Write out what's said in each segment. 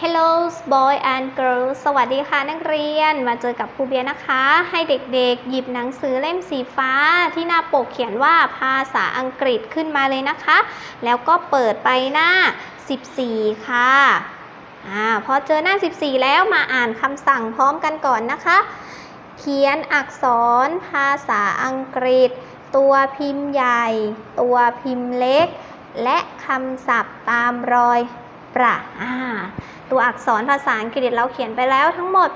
Hello boy and girl สวัสดีค่ะนักเรียน มาเจอกับครูเบียนะคะ ให้เด็กๆ หยิบหนังสือเล่มสีฟ้า ที่หน้าปกเขียนว่าภาษาอังกฤษขึ้นมาเลยนะคะ แล้วก็เปิดไปหน้า 14 ค่ะอ่าพอเจอหน้า 14 แล้วมาอ่านคำสั่งพร้อมกันก่อนนะคะ เขียนอักษรภาษาอังกฤษ ตัวพิมพ์ใหญ่ ตัวพิมพ์เล็ก และคำศัพท์ตามรอย ประตัวอักษรภาษาอังกฤษเราเขียนไปแล้วทั้งหมด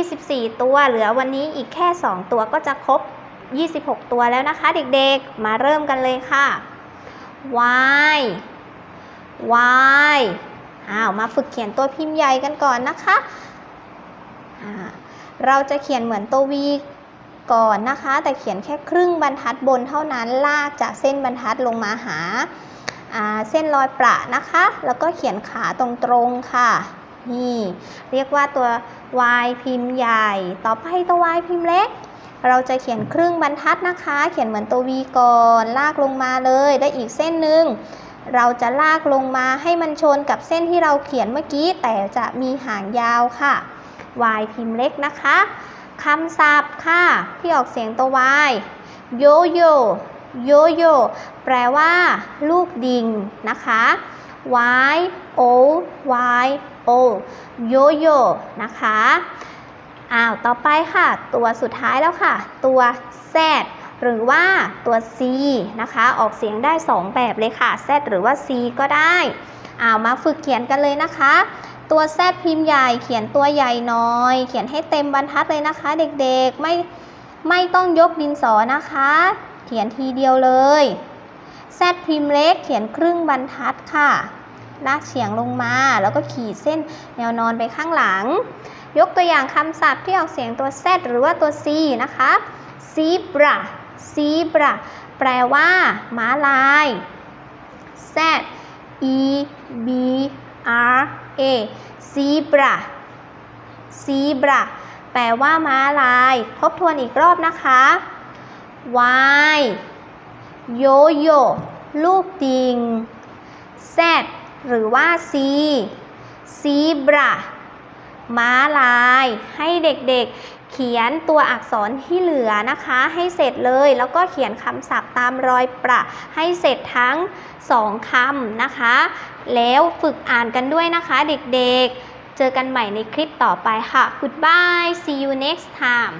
24 ตัว เหลือวันนี้อีกแค่ 2 ตัวก็จะครบ 26 ตัวแล้วนะคะ เด็กๆ มาเริ่มกันเลยค่ะ y y อ้าว มาฝึกเขียนตัวพิมพ์ใหญ่กันก่อนนะคะ เราจะเขียนเหมือนตัว v ก่อนนะคะ แต่เขียนแค่ครึ่งบรรทัดบนเท่านั้น ลากจากเส้นบรรทัดลงมาหา เส้นรอยประนะคะ แล้วก็เขียนขาตรงๆค่ะ นี่เรียกว่าตัว y พิมพ์ใหญ่ ต่อไปตัว y พิมพ์เล็ก เราจะเขียนครึ่งบรรทัดนะคะ เขียนเหมือนตัว v ก่อนลากลงมาเลย ได้อีกเส้นหนึ่งเราจะลากลงมาให้มันชนกับเส้นที่เราเขียนเมื่อกี้ แต่จะมีหางยาวค่ะ y พิมพ์เล็กนะคะคำศัพท์ค่ะ ที่ออกเสียงตัว y โยโย่ โยโย่แปลว่า ลูกดิงนะคะ y o y o โยโย่นะคะอ้าวต่อไปค่ะ ตัวสุดท้ายแล้วค่ะ ตัว z หรือว่าตัว c นะคะ ออกเสียงได้ 2 แบบเลยค่ะ z หรือว่า c ก็ได้อ้าวมาฝึกเขียนกันเลยนะคะ ตัว z พิมพ์ใหญ่เขียนตัวใหญ่น่อย เขียนให้เต็มบรรทัดเลยนะคะ เด็กๆไม่ไม่ต้องยกดินสอนะคะ เขียนทีเดียวเลย z พิมพ์เล็กเขียนครึ่งบรรทัดค่ะ ลากเฉียงลงมา แล้วก็ขีดเส้นแนวนอนไปข้างหลัง ยกตัวอย่างคำศัพท์ที่ออกเสียงตัว z หรือว่าตัว c นะคะ zebra zebra แปลว่าม้าลาย z e b r a zebra zebra แปลว่าม้าลาย ทบทวนอีกรอบนะคะ y โยโย่ลูกดิง z หรือว่า c zebra ม้าลายให้เด็กๆเขียนตัวอักษรที่เหลือนะคะ ให้เสร็จเลยแล้วก็เขียนคำศัพท์ตามรอยประ ให้เสร็จทั้งสองคำนะคะ แล้วฝึกอ่านกันด้วยนะคะเด็กๆ เจอกันใหม่ในคลิปต่อไปค่ะ Goodbye see you next time